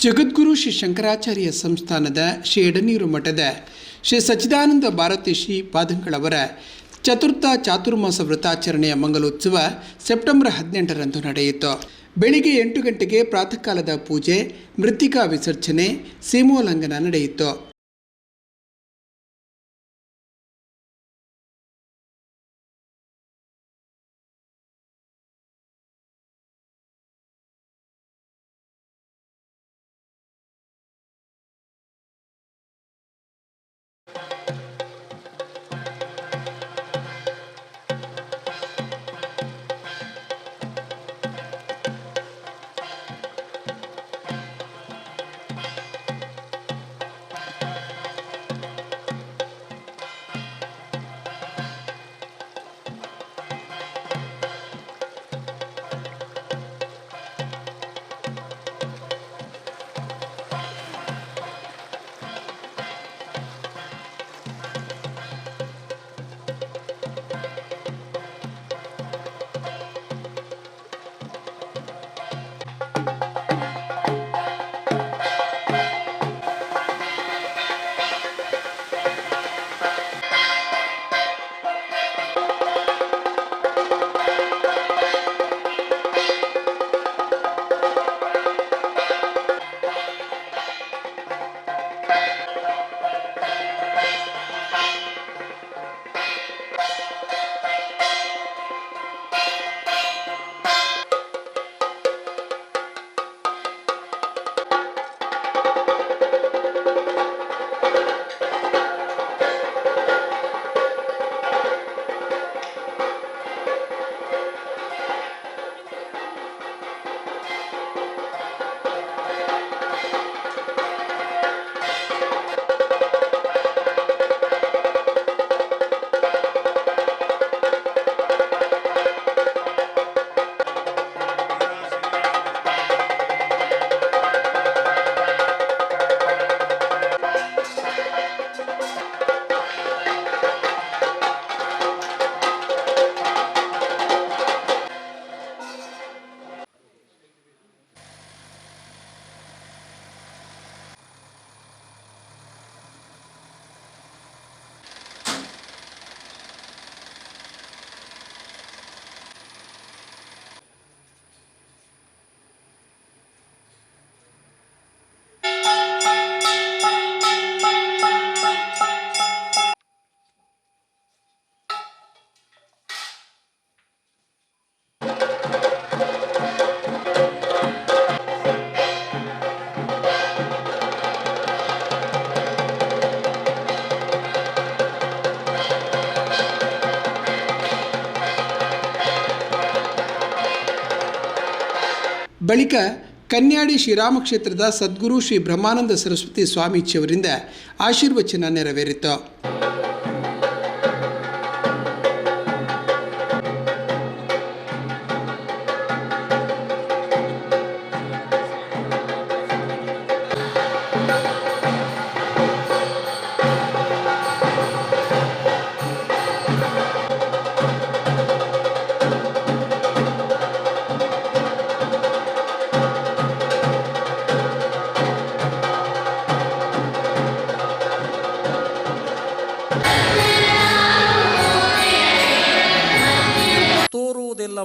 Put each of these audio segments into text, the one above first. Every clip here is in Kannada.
ಜಗದ್ಗುರು ಶ್ರೀ ಶಂಕರಾಚಾರ್ಯ ಸಂಸ್ಥಾನದ ಶ್ರೀ ಎಡನೀರು ಮಠದ ಶ್ರೀ ಸಚ್ಚಿದಾನಂದ ಭಾರತಿ ಶ್ರೀ ಪಾದಂಗಳವರ ಚತುರ್ಥ ಚಾತುರ್ಮಾಸ ವ್ರತಾಚರಣೆಯ ಮಂಗಲೋತ್ಸವ ಸೆಪ್ಟೆಂಬರ್ ಹದಿನೆಂಟರಂದು ನಡೆಯಿತು. ಬೆಳಿಗ್ಗೆ ಎಂಟು ಗಂಟೆಗೆ ಪ್ರಾತಃ ಕಾಲದ ಪೂಜೆ, ಮೃತ್ತಿಕಾ ವಿಸರ್ಜನೆ, ಸೀಮೋಲ್ಲಂಘನ ನಡೆಯಿತು. ಬಳಿಕ ಕನ್ಯಾಡಿ ಶ್ರೀರಾಮ ಕ್ಷೇತ್ರದ ಸದ್ಗುರು ಶ್ರೀ ಬ್ರಹ್ಮಾನಂದ ಸರಸ್ವತಿ ಸ್ವಾಮೀಜಿಯವರಿಂದ ಆಶೀರ್ವಚನ ನೆರವೇರಿತು.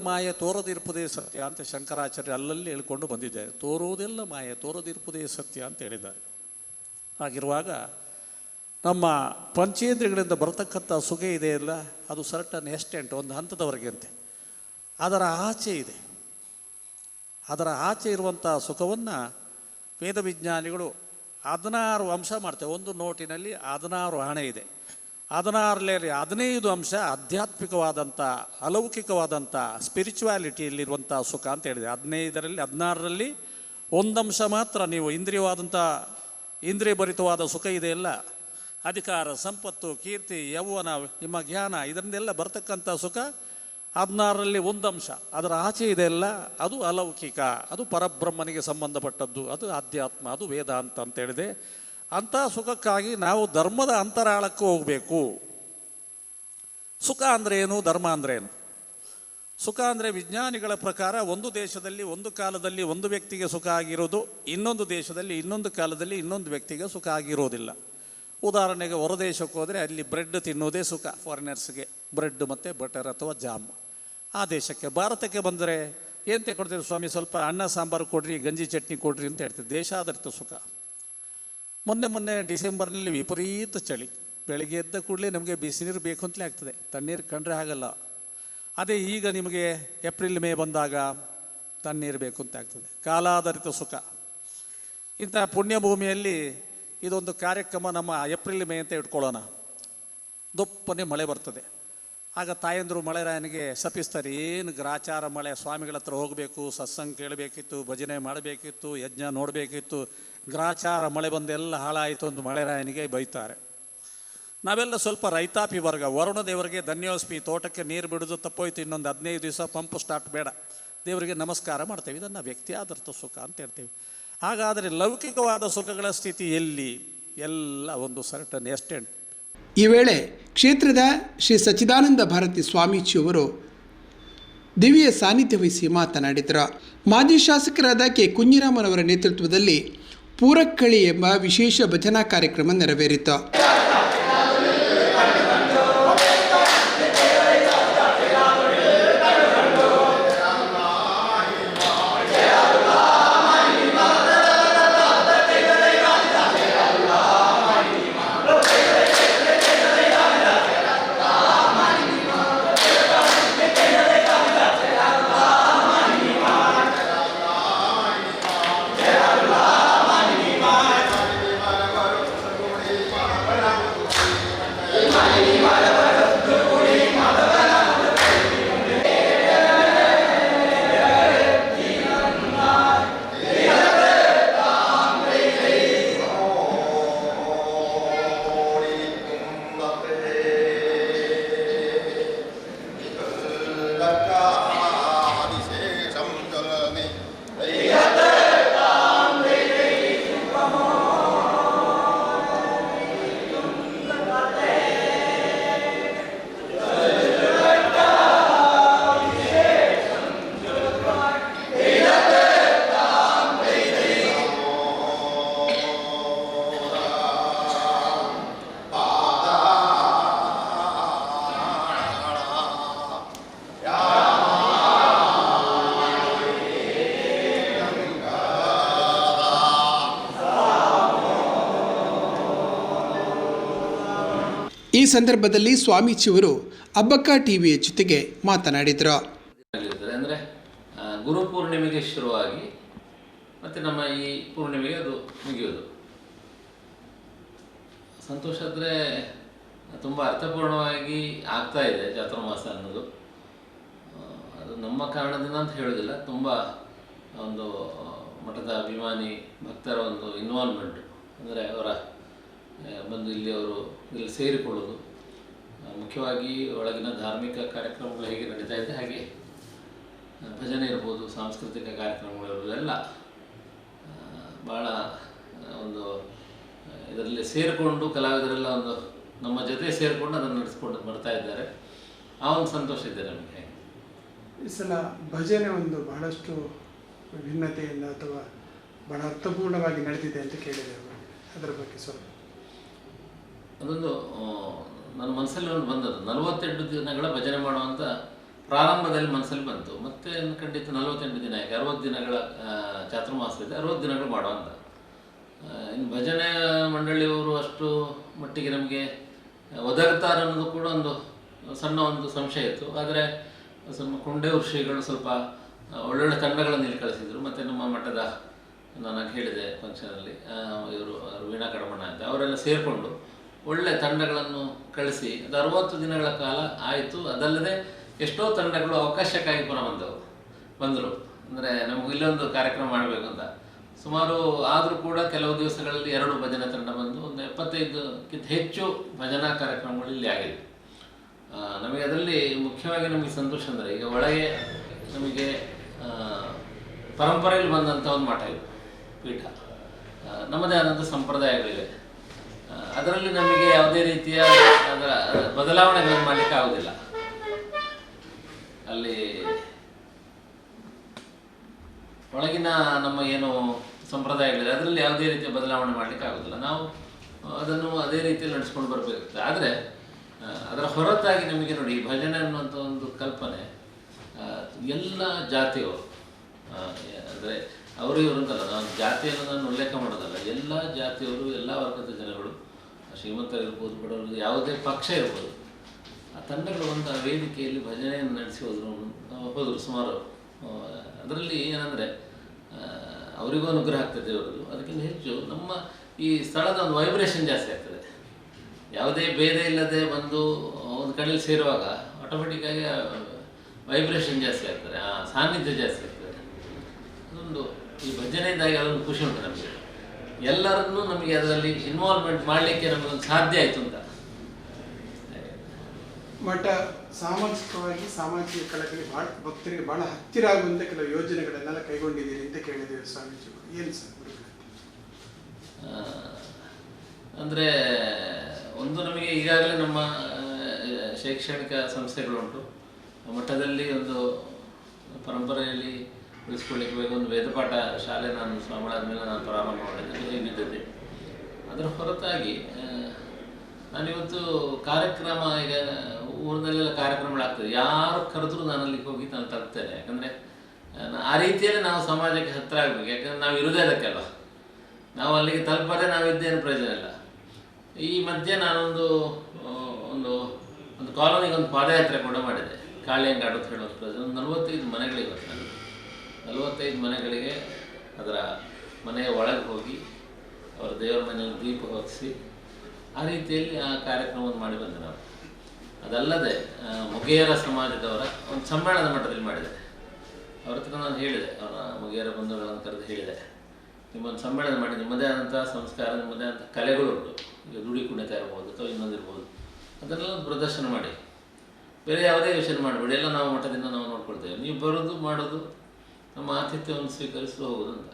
ಮಾಯ ತೋರದಿರ್ಪುದೇ ಸತ್ಯ ಅಂತ ಶಂಕರಾಚಾರ್ಯ ಅಲ್ಲಲ್ಲಿ ಹೇಳ್ಕೊಂಡು ಬಂದಿದ್ದಾರೆ. ತೋರುವುದೆಲ್ಲ ಮಾಯೆ ತೋರದಿರ್ಪುದೇ ಸತ್ಯ ಅಂತ ಹೇಳಿದ್ದಾರೆ. ಹಾಗಿರುವಾಗ ನಮ್ಮ ಪಂಚೇಂದ್ರಿಯಗಳಿಂದ ಬರತಕ್ಕಂಥ ಸುಖ ಇದೆಯಲ್ಲ ಅದು ಸರ್ಟನ್ ಎಸ್ಟೆಂಟ್ ಒಂದು ಹಂತದವರೆಗೆ ಅಂತೆ ಅದರ ಆಚೆ ಇದೆ. ಅದರ ಆಚೆ ಇರುವಂಥ ಸುಖವನ್ನು ವೇದ ವಿಜ್ಞಾನಿಗಳು ಹದಿನಾರು ಅಂಶ ಮಾಡ್ತೇವೆ. ಒಂದು ನೋಟಿನಲ್ಲಿ ಹದಿನಾರು ಹಣೆ ಇದೆ. ಹದಿನಾರರಲ್ಲಿ ಹದಿನೈದು ಅಂಶ ಆಧ್ಯಾತ್ಮಿಕವಾದಂಥ, ಅಲೌಕಿಕವಾದಂಥ ಸ್ಪಿರಿಚುವಾಲಿಟಿಯಲ್ಲಿರುವಂಥ ಸುಖ ಅಂತ ಹೇಳಿದೆ. ಹದಿನೈದರಲ್ಲಿ, ಹದಿನಾರರಲ್ಲಿ ಒಂದಂಶ ಮಾತ್ರ ನೀವು ಇಂದ್ರಿಯವಾದಂಥ, ಇಂದ್ರಿಯಭರಿತವಾದ ಸುಖ ಇದೆಯಲ್ಲ? ಅಧಿಕಾರ, ಸಂಪತ್ತು, ಕೀರ್ತಿ, ಯೌವನ, ನಿಮ್ಮ ಜ್ಞಾನ ಇದರಿಂದೆಲ್ಲ ಬರ್ತಕ್ಕಂಥ ಸುಖ ಹದಿನಾರರಲ್ಲಿ ಅಂಶ. ಅದರ ಆಚೆ ಇದೆಯಲ್ಲ? ಅದು ಅಲೌಕಿಕ. ಅದು ಪರಬ್ರಹ್ಮನಿಗೆ ಸಂಬಂಧಪಟ್ಟದ್ದು. ಅದು ಆಧ್ಯಾತ್ಮ. ಅದು ವೇದಾಂತ ಅಂತ ಹೇಳಿದೆ. ಅಂಥ ಸುಖಕ್ಕಾಗಿ ನಾವು ಧರ್ಮದ ಅಂತರಾಳಕ್ಕೆ ಹೋಗಬೇಕು. ಸುಖ ಅಂದ್ರೆ ಏನು? ಧರ್ಮ ಅಂದ್ರೆ ಏನು? ಸುಖ ಅಂದರೆ ವಿಜ್ಞಾನಿಗಳ ಪ್ರಕಾರ ಒಂದು ದೇಶದಲ್ಲಿ ಒಂದು ಕಾಲದಲ್ಲಿ ಒಂದು ವ್ಯಕ್ತಿಗೆ ಸುಖ ಆಗಿರೋದು, ಇನ್ನೊಂದು ದೇಶದಲ್ಲಿ ಇನ್ನೊಂದು ಕಾಲದಲ್ಲಿ ಇನ್ನೊಂದು ವ್ಯಕ್ತಿಗೆ ಸುಖ ಆಗಿರೋದಿಲ್ಲ. ಉದಾಹರಣೆಗೆ ಹೊರದೇಶಕ್ಕೆ ಹೋದರೆ ಅಲ್ಲಿ ಬ್ರೆಡ್ ತಿನ್ನೋದೇ ಸುಖ ಫಾರಿನರ್ಸ್ಗೆ ಬ್ರೆಡ್ ಮತ್ತು ಬಟರ್ ಅಥವಾ ಜಾಮ್. ಆ ದೇಶಕ್ಕೆ, ಭಾರತಕ್ಕೆ ಬಂದರೆ ಏನು ತಗೊಳ್ತೀರಿ ಸ್ವಾಮಿ? ಸ್ವಲ್ಪ ಅನ್ನ, ಸಾಂಬಾರು ಕೊಡ್ರಿ, ಗಂಜಿ ಚಟ್ನಿ ಕೊಡ್ರಿ ಅಂತ ಹೇಳ್ತೀವಿ ದೇಶಾದರಿತ ಸುಖ. ಮೊನ್ನೆ ಮೊನ್ನೆ ಡಿಸೆಂಬರ್ನಲ್ಲಿ ವಿಪರೀತ ಚಳಿ. ಬೆಳಗ್ಗೆ ಎದ್ದ ಕೂಡಲೇ ನಮಗೆ ಬಿಸಿನೀರು ಬೇಕು ಅಂತಲೇ ಆಗ್ತದೆ. ತಣ್ಣೀರು ಕಂಡ್ರೆ ಆಗಲ್ಲ ಅದೇ ಈಗ ನಿಮಗೆ ಏಪ್ರಿಲ್ ಮೇ ಬಂದಾಗ ತಣ್ಣೀರು ಬೇಕು ಅಂತ ಆಗ್ತದೆ. ಕಾಲಾಧಾರಿತ ಸುಖ. ಇಂಥ ಪುಣ್ಯಭೂಮಿಯಲ್ಲಿ ಇದೊಂದು ಕಾರ್ಯಕ್ರಮ ನಮ್ಮ ಏಪ್ರಿಲ್ ಮೇ ಅಂತ ಇಟ್ಕೊಳ್ಳೋಣ. ದೊಪ್ಪನೆ ಮಳೆ ಬರ್ತದೆ. ಆಗ ತಾಯಂದರು ಮಳೆರಾಯನಿಗೆ ಶಪಿಸ್ತಾರೆ, ಏನು ಗ್ರಾಚಾರ ಮಳೆ? ಸ್ವಾಮಿಗಳ ಹತ್ರ ಹೋಗಬೇಕು, ಸತ್ಸಂಗ ಕೇಳಬೇಕಿತ್ತು, ಭಜನೆ ಮಾಡಬೇಕಿತ್ತು, ಯಜ್ಞ ನೋಡಬೇಕಿತ್ತು. ಗ್ರಾಚಾರ ಮಳೆ ಬಂದೆಲ್ಲ ಹಾಳಾಯಿತು ಅಂತ ಮಳೆರಾಯನಿಗೆ ಬೈತಾರೆ. ನಾವೆಲ್ಲ ಸ್ವಲ್ಪ ರೈತಾಪಿ ವರ್ಗ, ವರುಣ ದೇವರಿಗೆ ಧನ್ಯೋಸ್ಪಿ ತೋಟಕ್ಕೆ ನೀರು ಬಿಡೋದು ತಪ್ಪೋಯ್ತು, ಇನ್ನೊಂದು ಹದಿನೈದು ದಿವಸ ಪಂಪ್ ಸ್ಟಾರ್ಟ್ ಬೇಡ. ದೇವರಿಗೆ ನಮಸ್ಕಾರ ಮಾಡ್ತೇವೆ, ಇದನ್ನು ವ್ಯಕ್ತಿ ಆಧಾರಿತ ಸುಖ ಅಂತ ಹೇಳ್ತೀವಿ. ಹಾಗಾದರೆ ಲೌಕಿಕವಾದ ಸುಖಗಳ ಸ್ಥಿತಿ ಎಲ್ಲಿ? ಎಲ್ಲ ಒಂದು ಸರ್ಟನ್ ಎಸ್ಟೆಂಟ್ ಈ ವೇಳೆ ಕ್ಷೇತ್ರದ ಶ್ರೀ ಸಚ್ಚಿದಾನಂದ ಭಾರತಿ ಸ್ವಾಮೀಜಿಯವರು ದಿವ್ಯ ಸಾನ್ನಿಧ್ಯ ವಹಿಸಿ ಮಾತನಾಡಿದರು. ಮಾಜಿ ಶಾಸಕರಾದ ಕೆ. ಕುഞ്ഞിರಾಮನವರ ನೇತೃತ್ವದಲ್ಲಿ ಪೂರಕ್ಕಳಿ ಎಂಬ ವಿಶೇಷ ಭಜನಾ ಕಾರ್ಯಕ್ರಮ ನೆರವೇರಿತು. ಸಂದರ್ಭದಲ್ಲಿ ಸ್ವಾಮೀಜಿಯವರು ಅಬ್ಬಕ್ಕ ಟಿವಿಯ ಜೊತೆಗೆ ಮಾತನಾಡಿದರು. ಅಂದರೆ ಗುರು ಪೂರ್ಣಿಮೆಗೆ ಶುರುವಾಗಿ ಮತ್ತೆ ನಮ್ಮ ಈ ಪೂರ್ಣಿಮೆಗೆ ಅದು ಮುಗಿಯೋದು. ಸಂತೋಷ ಅಂದರೆ ತುಂಬ ಅರ್ಥಪೂರ್ಣವಾಗಿ ಆಗ್ತಾ ಇದೆ ಚಾತುರ್ಮಾಸ ಅನ್ನೋದು. ಅದು ನಮ್ಮ ಕಾರಣದಿಂದ ಅಂತ ಹೇಳೋದಿಲ್ಲ ತುಂಬ ಒಂದು ಮಠದ ಅಭಿಮಾನಿ ಭಕ್ತರ ಒಂದು ಇನ್ವಾಲ್ವ್ಮೆಂಟ್ ಅಂದರೆ ಅವರ ಬಂದು ಇಲ್ಲಿ ಅವರು ಇಲ್ಲಿ ಸೇರಿಕೊಳ್ಳೋದು. ಮುಖ್ಯವಾಗಿ ಒಳಗಿನ ಧಾರ್ಮಿಕ ಕಾರ್ಯಕ್ರಮಗಳು ಹೇಗೆ ನಡೀತಾ ಇದೆ, ಹಾಗೆ ಭಜನೆ ಇರ್ಬೋದು, ಸಾಂಸ್ಕೃತಿಕ ಕಾರ್ಯಕ್ರಮಗಳು ಎಲ್ಲ ಭಾಳ ಒಂದು ಇದರಲ್ಲಿ ಸೇರಿಕೊಂಡು ಕಲಾವಿದರೆಲ್ಲ ಒಂದು ನಮ್ಮ ಜೊತೆ ಸೇರಿಕೊಂಡು ಅದನ್ನು ನಡೆಸ್ಕೊಂಡು ಬರ್ತಾ ಇದ್ದಾರೆ. ಆ ಒಂದು ಸಂತೋಷ ಇದೆ ನಮಗೆ ಈ ಸಲ ಭಜನೆ ಒಂದು ಬಹಳಷ್ಟು ವಿಭಿನ್ನತೆಯಿಂದ ಅಥವಾ ಬಹಳ ಅರ್ಥಪೂರ್ಣವಾಗಿ ನಡೆದಿದೆ ಅಂತ ಕೇಳಿದೆ ಅದರ ಬಗ್ಗೆ ಸ್ವಲ್ಪ ಅದೊಂದು ನನ್ನ ಮನಸ್ಸಲ್ಲಿ ಒಂದು ಬಂದದ್ದು. ನಲವತ್ತೆಂಟು ದಿನಗಳ ಭಜನೆ ಮಾಡುವಂಥ ಪ್ರಾರಂಭದಲ್ಲಿ ಮನಸ್ಸಲ್ಲಿ ಬಂತು. ಮತ್ತೆ ಖಂಡಿತ ನಲವತ್ತೆಂಟು ದಿನ ಯಾಕೆ ಅರವತ್ತು ದಿನಗಳ ಆ, ಚಾತುರ್ಮಾಸ ಇದೆ ಅರವತ್ತು ದಿನಗಳು ಮಾಡುವಂಥ ಇನ್ನು ಭಜನೆ ಮಂಡಳಿಯವರು ಅಷ್ಟು ಮಟ್ಟಿಗೆ ನಮಗೆ ಒದಗ್ತಾರೆ ಅನ್ನೋದು ಕೂಡ ಒಂದು ಸಣ್ಣ ಒಂದು ಸಂಶಯ ಇತ್ತು. ಆದರೆ ಸ್ವಲ್ಪ ಕುಂಡೇವ್ರ ಶ್ರೀಗಳು ಸ್ವಲ್ಪ ಒಳ್ಳೊಳ್ಳೆ ತಂಡಗಳನ್ನು ಇಲ್ಲಿ ಕಳಿಸಿದರು. ಮತ್ತು ನಮ್ಮ ಮಠದ ನಾನು ಹೇಳಿದೆ ಫಂಕ್ಷನಲ್ಲಿ ಇವರು ವೀಣಾ ಕಡಮಣ್ಣ ಅಂತ. ಅವರೆಲ್ಲ ಸೇರಿಕೊಂಡು ಒಳ್ಳೆ ತಂಡಗಳನ್ನು ಕಳಿಸಿ, ಅದು ಅರವತ್ತು ದಿನಗಳ ಕಾಲ ಆಯಿತು. ಅದಲ್ಲದೆ ಎಷ್ಟೋ ತಂಡಗಳು ಅವಕಾಶಕ್ಕಾಗಿ ಪುನಃ ಬಂದವು, ಬಂದರು. ಅಂದರೆ ನಮಗೆ ಇಲ್ಲೊಂದು ಕಾರ್ಯಕ್ರಮ ಮಾಡಬೇಕು ಅಂತ. ಸುಮಾರು ಆದರೂ ಕೂಡ ಕೆಲವು ದಿವಸಗಳಲ್ಲಿ ಎರಡು ಭಜನಾ ತಂಡ ಬಂದು, ಒಂದು ಎಪ್ಪತ್ತೈದಕ್ಕಿಂತ ಹೆಚ್ಚು ಭಜನಾ ಕಾರ್ಯಕ್ರಮಗಳು ಇಲ್ಲಿ ಆಗಿದೆ ನಮಗೆ ಅದರಲ್ಲಿ ಮುಖ್ಯವಾಗಿ ನಮಗೆ ಸಂತೋಷ ಅಂದರೆ, ಈಗ ಒಳಗೆ ನಮಗೆ ಪರಂಪರೆಯಲ್ಲಿ ಬಂದಂಥ ಒಂದು ಮಠ ಇದು, ಪೀಠ. ನಮ್ಮದೇ ಆದಂಥ ಸಂಪ್ರದಾಯಗಳಿವೆ. ಅದರಲ್ಲಿ ನಮಗೆ ಯಾವುದೇ ರೀತಿಯ ಅದರ ಬದಲಾವಣೆಗಳನ್ನು ಮಾಡಲಿಕ್ಕೆ ಆಗುದಿಲ್ಲ. ಅಲ್ಲಿ ಒಳಗಿನ ನಮ್ಮ ಏನು ಸಂಪ್ರದಾಯಗಳಿದೆ, ಅದರಲ್ಲಿ ಯಾವುದೇ ರೀತಿಯ ಬದಲಾವಣೆ ಮಾಡ್ಲಿಕ್ಕೆ ಆಗೋದಿಲ್ಲ. ನಾವು ಅದನ್ನು ಅದೇ ರೀತಿಯಲ್ಲಿ ನಡೆಸ್ಕೊಂಡು ಬರಬೇಕಾಗುತ್ತೆ ಆದರೆ ಅದರ ಹೊರತಾಗಿ ನಮಗೆ ನೋಡಿ ಭಜನೆ ಅನ್ನುವಂಥ ಒಂದು ಕಲ್ಪನೆ ಎಲ್ಲ ಜಾತಿಯವರು ಅಂದರೆ ಅವರು ಇವರು ಅಂತಲ್ಲ ನಾನು ಜಾತಿಯನ್ನು ನಾನು ಉಲ್ಲೇಖ ಮಾಡೋದಲ್ಲ, ಎಲ್ಲ ಜಾತಿಯವರು, ಎಲ್ಲ ವರ್ಗದ ಜನಗಳು ಶ್ರೀಮಂತರಿರ್ಬೋದು ಬಡವರು ಯಾವುದೇ ಪಕ್ಷ ಇರ್ಬೋದು, ಆ ತಂಡಗಳು ಒಂದು ಆ ವೇದಿಕೆಯಲ್ಲಿ ಭಜನೆಯನ್ನು ನಡೆಸಿ ಹೋದ್ರು ಹೋದರು ಸುಮಾರು ಅದರಲ್ಲಿ ಏನಂದರೆ ಅವರಿಗೂ ಅನುಗ್ರಹ ಆಗ್ತದೆ ಅವರದು ಅದಕ್ಕಿಂತ ಹೆಚ್ಚು ನಮ್ಮ ಈ ಸ್ಥಳದ ಒಂದು ವೈಬ್ರೇಷನ್ ಜಾಸ್ತಿ ಆಗ್ತದೆ. ಯಾವುದೇ ಭೇದ ಇಲ್ಲದೆ ಬಂದು ಒಂದು ಕಡೆಯಲ್ಲಿ ಸೇರುವಾಗ ಆಟೋಮೆಟಿಕ್ಕಾಗಿ ವೈಬ್ರೇಷನ್ ಜಾಸ್ತಿ ಆಗ್ತದೆ, ಆ, ಸಾನ್ನಿಧ್ಯ ಜಾಸ್ತಿ ಆಗ್ತದೆ. ಅದೊಂದು ಈ ಭಜನೆಯಿಂದಾಗಿ ಅದೊಂದು ಖುಷಿ ಉಂಟು ನಮಗೆ. ಎಲ್ಲರನ್ನೂ ನಮಗೆ ಅದರಲ್ಲಿ ಇನ್ವಾಲ್ವ್ಮೆಂಟ್ ಮಾಡಲಿಕ್ಕೆ ನಮಗೊಂದು ಸಾಧ್ಯ ಆಯಿತು ಅಂತ. ಮಠ ಸಾಮಾಜಿಕವಾಗಿ ಸಾಮಾಜಿಕ ಕಳಕಳಿ ಭಾಳ ಭಕ್ತರಿಗೆ ಭಾಳ ಹತ್ತಿರ ಆಗುವಂಥ ಕೆಲವು ಯೋಜನೆಗಳನ್ನೆಲ್ಲ ಕೈಗೊಂಡಿದ್ದೀರಿ ಅಂತ ಕೇಳಿದ್ದೀವಿ ಸ್ವಾಮೀಜಿಗಳು ಏನು ಸರ್? ಅಂದ್ರೆ ಒಂದು ನಮಗೆ ಈಗಾಗಲೇ ನಮ್ಮ ಶೈಕ್ಷಣಿಕ ಸಂಸ್ಥೆಗಳುಂಟು ಮಠದಲ್ಲಿ ಒಂದು ಪರಂಪರೆಯಲ್ಲಿ ಉಳಿಸ್ಕೊಳ್ಳಿಕ್ಕೆ ಬೇಕು. ಒಂದು ವೇದಪಾಠ ಶಾಲೆ ನಾನು ಸ್ವಾಮಿಗಳಾದ ಮೇಲೆ ನಾನು ಪ್ರಾರಂಭ ಮಾಡಿದ್ದೇನೆ ಬಿದ್ದತೆ ಅದರ ಹೊರತಾಗಿ ನಾನಿವತ್ತು ಕಾರ್ಯಕ್ರಮ, ಈಗ ಊರಿನಲ್ಲೆಲ್ಲ ಕಾರ್ಯಕ್ರಮಗಳಾಗ್ತದೆ. ಯಾರು ಕರೆದ್ರೂ ನಾನು ಅಲ್ಲಿಗೆ ಹೋಗಿ ನಾನು ತರ್ತೇನೆ ಯಾಕಂದರೆ, ಆ ರೀತಿಯಲ್ಲಿ ನಾವು ಸಮಾಜಕ್ಕೆ ಹತ್ತಿರ ಆಗಬೇಕು. ಯಾಕಂದರೆ ನಾವು ಇರೋದೇ ಅದಕ್ಕೆಲ್ಲ ನಾವು ಅಲ್ಲಿಗೆ ತಲುಪದೆ ನಾವಿದ್ದೇನು ಪ್ರಯೋಜನ ಇಲ್ಲ. ಈ ಮಧ್ಯೆ ನಾನೊಂದು ಒಂದು ಒಂದು ಕಾಲೋನಿಗೆ ಒಂದು ಪಾದಯಾತ್ರೆ ಕೂಡ ಮಾಡಿದೆ. ಕಾಳಿಯಂಗಾಡು ಅಂತ ಹೇಳೋ ಒಂದು ನಲವತ್ತೈದು ಮನೆಗಳಿಗೆ ನನಗೆ ನಲವತ್ತೈದು ಮನೆಗಳಿಗೆ ಅದರ ಮನೆಯ ಒಳಗೆ ಹೋಗಿ ಅವರ ದೇವರ ಮನೆಯಲ್ಲಿ ದೀಪ ಹೊತ್ತಿಸಿ ಆ ರೀತಿಯಲ್ಲಿ ಆ ಕಾರ್ಯಕ್ರಮವನ್ನು ಮಾಡಿ ಬಂದೆ ನಾವು. ಅದಲ್ಲದೆ ಮುಗೇರ ಸಮಾಜದವರ ಒಂದು ಸಮ್ಮೇಳನ ಮಟ್ಟದಲ್ಲಿ ಮಾಡಿದೆ. ಅವ್ರ ಹತ್ರ ನಾನು ಹೇಳಿದೆ, ಅವರ ಮೊಗೇರ ಬಂಧುಗಳನ್ನು ಕರೆದು ಹೇಳಿದೆ. ನಿಮ್ಮೊಂದು ಸಮ್ಮೇಳನ ಮಾಡಿ, ನಿಮ್ಮದೇ ಆದಂಥ ಸಂಸ್ಕಾರ, ನಿಮ್ಮದೇ ಆದಂಥ ಕಲೆಗಳುಂಟು. ಈಗ ದುಡಿ ಕುಣಿತ ಇರ್ಬೋದು ಅಥವಾ ಇನ್ನೊಂದಿರ್ಬೋದು ಅದನ್ನೆಲ್ಲ ಪ್ರದರ್ಶನ ಮಾಡಿ. ಬೇರೆ ಯಾವುದೇ ಯೋಚನೆ ಮಾಡಬೇಡಿ, ಎಲ್ಲ ನಾವು ಮಠದಿಂದ ನಾವು ನೋಡ್ಕೊಳ್ತೇವೆ. ನೀವು ಬರೋದು ಮಾಡೋದು ನಮ್ಮ ಆತಿಥ್ಯವನ್ನು ಸ್ವೀಕರಿಸಿ ಹೋಗುವುದಂತ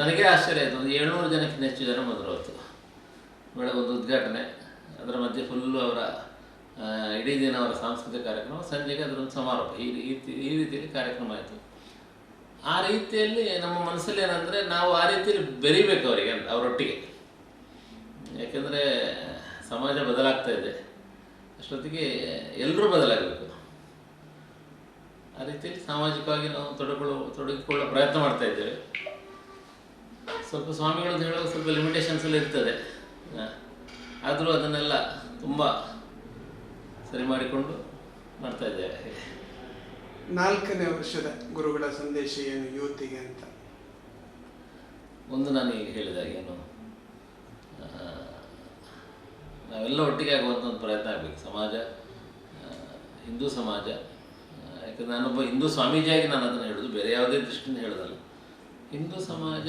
ನನಗೆ ಆಶ್ಚರ್ಯ ಆಯಿತು. ಒಂದು ಏಳ್ನೂರು ಜನಕ್ಕಿಂತ ಹೆಚ್ಚು ಜನ ಬಂದರು ಬೆಳಗ್ಗೆ ಒಂದು ಉದ್ಘಾಟನೆ. ಅದರ ಮಧ್ಯೆ ಫುಲ್ಲು ಅವರ ಇಡೀ ದಿನ ಅವರ ಸಾಂಸ್ಕೃತಿಕ ಕಾರ್ಯಕ್ರಮ. ಸಂಜೆಗೆ ಅದರೊಂದು ಸಮಾರೋಪ. ಈ ರೀತಿ, ಈ ರೀತಿಯಲ್ಲಿ ಕಾರ್ಯಕ್ರಮ ಆಯಿತು. ಆ ರೀತಿಯಲ್ಲಿ ನಮ್ಮ ಮನಸ್ಸಲ್ಲಿ ಏನಂದರೆ ನಾವು ಆ ರೀತಿಯಲ್ಲಿ ಬೆರಿಬೇಕು ಅವರಿಗೆ ಅಂತ, ಅವರೊಟ್ಟಿಗೆ. ಯಾಕೆಂದರೆ, ಸಮಾಜ ಬದಲಾಗ್ತಾ ಇದೆ. ಅಷ್ಟೊತ್ತಿಗೆ ಎಲ್ಲರೂ ಬದಲಾಗಬೇಕು. ಆ ರೀತಿಯಲ್ಲಿ ಸಾಮಾಜಿಕವಾಗಿ ನಾವು ತೊಡಕೊಳ್ಳೋ ತೊಡಗಿಕೊಳ್ಳೋ ಪ್ರಯತ್ನ ಮಾಡ್ತಾ ಇದ್ದೇವೆ. ಸ್ವಲ್ಪ ಸ್ವಾಮಿಗಳು ಅಂತ ಹೇಳುವಾಗ ಸ್ವಲ್ಪ ಲಿಮಿಟೇಷನ್ಸ್ ಎಲ್ಲ ಇರ್ತದೆ. ಆದರೂ ಅದನ್ನೆಲ್ಲ ತುಂಬ ಸರಿ ಮಾಡಿಕೊಂಡು ಮಾಡ್ತಾ ಇದ್ದೇವೆ. ನಾಲ್ಕನೇ ವರ್ಷದ ಗುರುಗಳ ಸಂದೇಶ ಏನು ಯುವತಿಗೆ ಅಂತ? ಒಂದು ನಾನು ಈಗ ಹೇಳಿದಾಗ ಏನು ನಾವೆಲ್ಲ ಒಟ್ಟಿಗೆ ಆಗುವಂಥ ಒಂದು ಪ್ರಯತ್ನ ಆಗಬೇಕು. ಸಮಾಜ ಹಿಂದೂ ಸಮಾಜ ಯಾಕಂದ್ರೆ ನಾನೊಬ್ಬ ಹಿಂದೂ ಸ್ವಾಮೀಜಿಯಾಗಿ ನಾನು ಅದನ್ನು ಹೇಳೋದು, ಬೇರೆ ಯಾವುದೇ ದೃಷ್ಟಿಯಿಂದ ಹೇಳೋದಲ್ಲ. ಹಿಂದೂ ಸಮಾಜ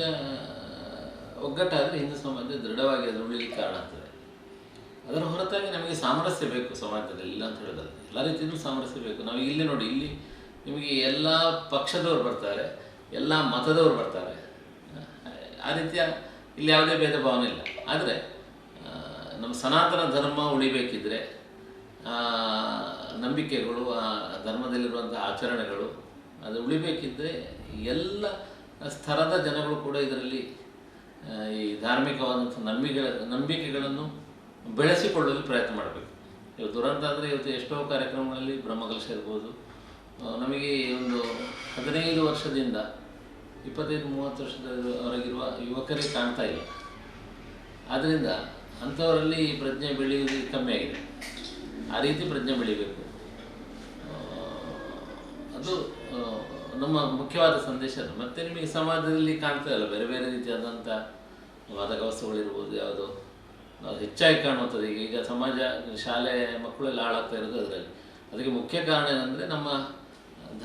ಒಗ್ಗಟ್ಟಾದರೆ ಹಿಂದೂ ಸಮಾಜ ದೃಢವಾಗಿ ಅದು ಉಳಿಲಿಕ್ಕೆ ಕಾರಣ ಆಗ್ತದೆ ಅದರ ಹೊರತಾಗಿ ನಮಗೆ ಸಾಮರಸ್ಯ ಬೇಕು ಸಮಾಜದಲ್ಲಿ, ಇಲ್ಲ ಅಂತ ಹೇಳೋದಲ್ಲ. ಎಲ್ಲ ರೀತಿಯಲ್ಲೂ ಸಾಮರಸ್ಯ ಬೇಕು. ನಾವು ಇಲ್ಲಿ ನೋಡಿ, ಇಲ್ಲಿ ನಿಮಗೆ ಎಲ್ಲ ಪಕ್ಷದವರು ಬರ್ತಾರೆ, ಎಲ್ಲ ಮತದವರು ಬರ್ತಾರೆ. ಆ ರೀತಿಯ ಇಲ್ಲಿ ಯಾವುದೇ ಭೇದ ಭಾವನೆ ಇಲ್ಲ. ಆದರೆ ನಮ್ಮ ಸನಾತನ ಧರ್ಮ ಉಳಿಬೇಕಿದ್ರೆ ನಂಬಿಕೆಗಳು, ಆ ಧರ್ಮದಲ್ಲಿರುವಂಥ ಆಚರಣೆಗಳು, ಅದು ಉಳಿಬೇಕಿದ್ದರೆ ಎಲ್ಲ ಸ್ತರದ ಜನಗಳು ಕೂಡ ಇದರಲ್ಲಿ ಈ ಧಾರ್ಮಿಕವಾದಂಥ ನಂಬಿಕೆ ನಂಬಿಕೆಗಳನ್ನು ಬೆಳೆಸಿಕೊಳ್ಳಲು ಪ್ರಯತ್ನ ಮಾಡಬೇಕು. ಇವತ್ತು ದುರಂತ ಅಂದರೆ ಇವತ್ತು ಎಷ್ಟೋ ಕಾರ್ಯಕ್ರಮಗಳಲ್ಲಿ ಬ್ರಹ್ಮಕಲಶ ಇರ್ಬೋದು ನಮಗೆ ಒಂದು ಹದಿನೈದು ವರ್ಷದಿಂದ, ಇಪ್ಪತ್ತೈದು, ಮೂವತ್ತು ವರ್ಷದವರೆಗಿರುವ ಯುವಕರೇ ಕಾಣ್ತಾ ಇಲ್ಲ. ಆದ್ದರಿಂದ ಅಂಥವರಲ್ಲಿ ಈ ಪ್ರಜ್ಞೆ ಬೆಳೆಯುವುದು ಕಮ್ಮಿ ಆಗಿದೆ. ಆ ರೀತಿ ಪ್ರಜ್ಞೆ ಬೆಳಿಬೇಕು. ಅದು ನಮ್ಮ ಮುಖ್ಯವಾದ ಸಂದೇಶ ಅದು. ಮತ್ತು ನಿಮಗೆ ಸಮಾಜದಲ್ಲಿ ಕಾಣ್ತಾ ಇಲ್ಲ, ಬೇರೆ ಬೇರೆ ರೀತಿಯಾದಂಥ ವಾದಕ ವಸ್ತುಗಳಿರ್ಬೋದು ಯಾವುದು ಅದು ಹೆಚ್ಚಾಗಿ ಕಾಣುತ್ತದೆ ಈಗ ಈಗ ಸಮಾಜ, ಶಾಲೆ ಮಕ್ಕಳೆಲ್ಲ ಹಾಳಾಗ್ತಾ ಇರೋದು ಅದರಲ್ಲಿ. ಅದಕ್ಕೆ ಮುಖ್ಯ ಕಾರಣ ಏನಂದರೆ ನಮ್ಮ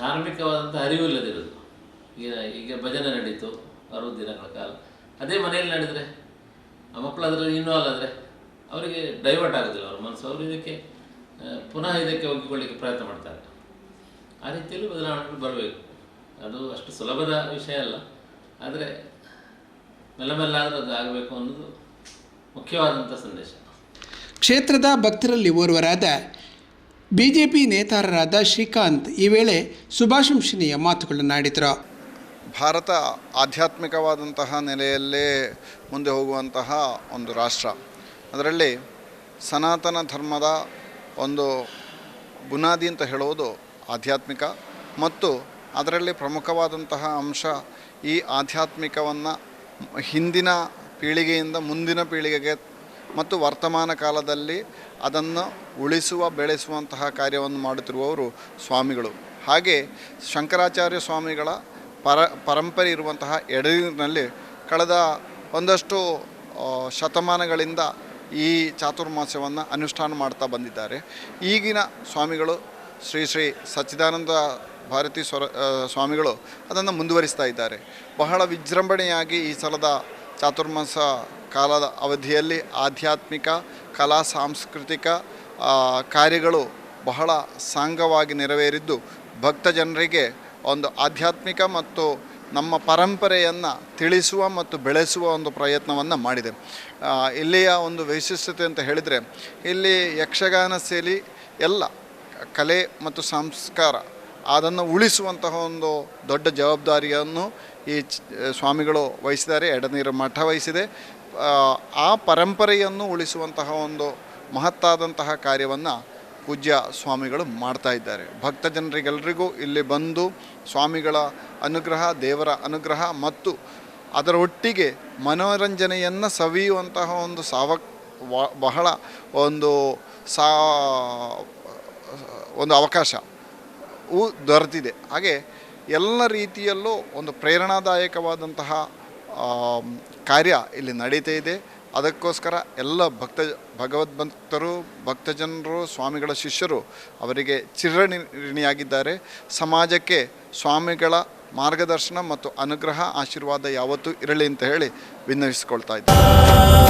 ಧಾರ್ಮಿಕವಾದಂಥ ಅರಿವು ಇಲ್ಲದಿರೋದು ಈಗ ಈಗ ಭಜನೆ ನಡೀತು, ಅರವತ್ತು ದಿನಗಳ ಕಾಲ. ಅದೇ ಮನೆಯಲ್ಲಿ ನಡೆದರೆ, ಆ ಮಕ್ಕಳು ಅದರಲ್ಲಿ ಇನ್ವಾಲ್ವ್ ಆದರೆ ಅವರಿಗೆ ಡೈವರ್ಟ್ ಆಗೋದಿಲ್ಲ. ಅವ್ರ ಮನಸ್ಸು, ಅವರು ಇದಕ್ಕೆ ಪುನಃ ಇದಕ್ಕೆ ಒಗ್ಗಿಕೊಳ್ಳಿಕ್ಕೆ ಪ್ರಯತ್ನ ಮಾಡ್ತಾರೆ. ಆ ರೀತಿಯಲ್ಲಿ ಬದಲಾವಣೆಗಳು ಬರಬೇಕು. ಅದು ಅಷ್ಟು ಸುಲಭದ ವಿಷಯ ಅಲ್ಲ. ಆದರೆ ಮೆಲ್ಲಮೆಲ್ಲಾದರೂ ಮೆಲ್ಲ ಅದು ಆಗಬೇಕು ಅನ್ನೋದು ಮುಖ್ಯವಾದಂಥ ಸಂದೇಶ. ಕ್ಷೇತ್ರದ ಭಕ್ತರಲ್ಲಿ ಓರ್ವರಾದ ಬಿಜೆಪಿ ನೇತಾರರಾದ ಶ್ರೀಕಾಂತ್ ಈ ವೇಳೆ ಸುಭಾಷಂಶಿನಿಯ ಮಾತುಗಳನ್ನು ಆಡಿದರು. ಭಾರತ ಆಧ್ಯಾತ್ಮಿಕವಾದಂತಹ ನೆಲೆಯಲ್ಲೇ ಮುಂದೆ ಹೋಗುವಂತಹ ಒಂದು ರಾಷ್ಟ್ರ. ಅದರಲ್ಲಿ ಸನಾತನ ಧರ್ಮದ ಒಂದು ಬುನಾದಿ ಅಂತ ಹೇಳುವುದು ಆಧ್ಯಾತ್ಮಿಕ ಮತ್ತು ಅದರಲ್ಲಿ ಪ್ರಮುಖವಾದಂತಹ ಅಂಶ ಈ ಆಧ್ಯಾತ್ಮಿಕವನ್ನು ಹಿಂದಿನ ಪೀಳಿಗೆಯಿಂದ ಮುಂದಿನ ಪೀಳಿಗೆಗೆ ಮತ್ತು ವರ್ತಮಾನ ಕಾಲದಲ್ಲಿ ಅದನ್ನು ಉಳಿಸುವ, ಬೆಳೆಸುವಂತಹ ಕಾರ್ಯವನ್ನು ಮಾಡುತ್ತಿರುವವರು ಸ್ವಾಮಿಗಳು. ಹಾಗೆ ಶಂಕರಾಚಾರ್ಯ ಸ್ವಾಮಿಗಳ ಪರ, ಪರಂಪರೆ ಇರುವಂತಹ ಎಡನೀರಿನಲ್ಲಿ ಕಳೆದ ಒಂದಷ್ಟು ಶತಮಾನಗಳಿಂದ ಈ ಚಾತುರ್ಮಾಸ್ಯವನ್ನು ಅನುಷ್ಠಾನ ಮಾಡ್ತಾ ಬಂದಿದ್ದಾರೆ. ಈಗಿನ ಸ್ವಾಮಿಗಳು ಶ್ರೀ ಶ್ರೀ ಸಚ್ಚಿದಾನಂದ ಭಾರತಿ ಸ್ವರ ಸ್ವಾಮಿಗಳು ಅದನ್ನು ಮುಂದುವರಿಸ್ತಾ ಇದ್ದಾರೆ. ಬಹಳ ವಿಜೃಂಭಣೆಯಾಗಿ ಈ ಸಲದ ಚಾತುರ್ಮಾಸ ಕಾಲದ ಅವಧಿಯಲ್ಲಿ ಆಧ್ಯಾತ್ಮಿಕ, ಕಲಾ, ಸಾಂಸ್ಕೃತಿಕ ಕಾರ್ಯಗಳು ಬಹಳ ಸಾಂಗವಾಗಿ ನೆರವೇರಿದ್ದು ಭಕ್ತ ಜನರಿಗೆ ಒಂದು ಆಧ್ಯಾತ್ಮಿಕ ಮತ್ತು ನಮ್ಮ ಪರಂಪರೆಯನ್ನು ತಿಳಿಸುವ ಮತ್ತು ಬೆಳೆಸುವ ಒಂದು ಪ್ರಯತ್ನವನ್ನು ಮಾಡಿದೆ. ಇಲ್ಲಿಯ ಒಂದು ವೈಶಿಷ್ಟ್ಯತೆ ಅಂತ ಹೇಳಿದರೆ, ಇಲ್ಲಿ ಯಕ್ಷಗಾನ ಶೈಲಿ ಎಲ್ಲ ಕಲೆ ಮತ್ತು ಸಂಸ್ಕಾರ ಅದನ್ನು ಉಳಿಸುವಂತಹ ಒಂದು ದೊಡ್ಡ ಜವಾಬ್ದಾರಿಯನ್ನು ಈ ಸ್ವಾಮಿಗಳು ವಹಿಸಿದ್ದಾರೆ, ಎಡನೀರು ಮಠ ವಹಿಸಿದೆ. ಆ ಪರಂಪರೆಯನ್ನು ಉಳಿಸುವಂತಹ ಒಂದು ಮಹತ್ತಾದಂತಹ ಕಾರ್ಯವನ್ನು ಪೂಜ್ಯ ಸ್ವಾಮಿಗಳು ಮಾಡ್ತಾ ಇದ್ದಾರೆ. ಭಕ್ತ ಜನರಿಗೆಲ್ಲರಿಗೂ ಇಲ್ಲಿ ಬಂದು ಸ್ವಾಮಿಗಳ ಅನುಗ್ರಹ, ದೇವರ ಅನುಗ್ರಹ ಮತ್ತು ಅದರ ಒಟ್ಟಿಗೆ ಮನೋರಂಜನೆಯನ್ನು ಸವಿಯುವಂತಹ ಒಂದು ಸಾವ ಬಹಳ ಒಂದು ಸಾ ಒಂದು ಅವಕಾಶ. ದೊರೆತಿದೆ. ಹಾಗೆ ಎಲ್ಲ ರೀತಿಯಲ್ಲೂ ಒಂದು ಪ್ರೇರಣಾದಾಯಕವಾದಂತಹ ಕಾರ್ಯ ಇಲ್ಲಿ ನಡೀತಾ ಇದೆ. ಅದಕ್ಕೋಸ್ಕರ ಎಲ್ಲ ಭಕ್ತ, ಭಗವದ್ಭಕ್ತರು, ಭಕ್ತಜನರು, ಸ್ವಾಮಿಗಳ ಶಿಷ್ಯರು ಅವರಿಗೆ ಚಿರಣಿಣಿಯಾಗಿದ್ದಾರೆ ಸಮಾಜಕ್ಕೆ ಸ್ವಾಮಿಗಳ ಮಾರ್ಗದರ್ಶನ ಮತ್ತು ಅನುಗ್ರಹ, ಆಶೀರ್ವಾದ ಯಾವತ್ತೂ ಇರಲಿ ಅಂತ ಹೇಳಿ ವಿನ್ನವಿಸಿಕೊಳ್ತಾ ಇದ್ದಾರೆ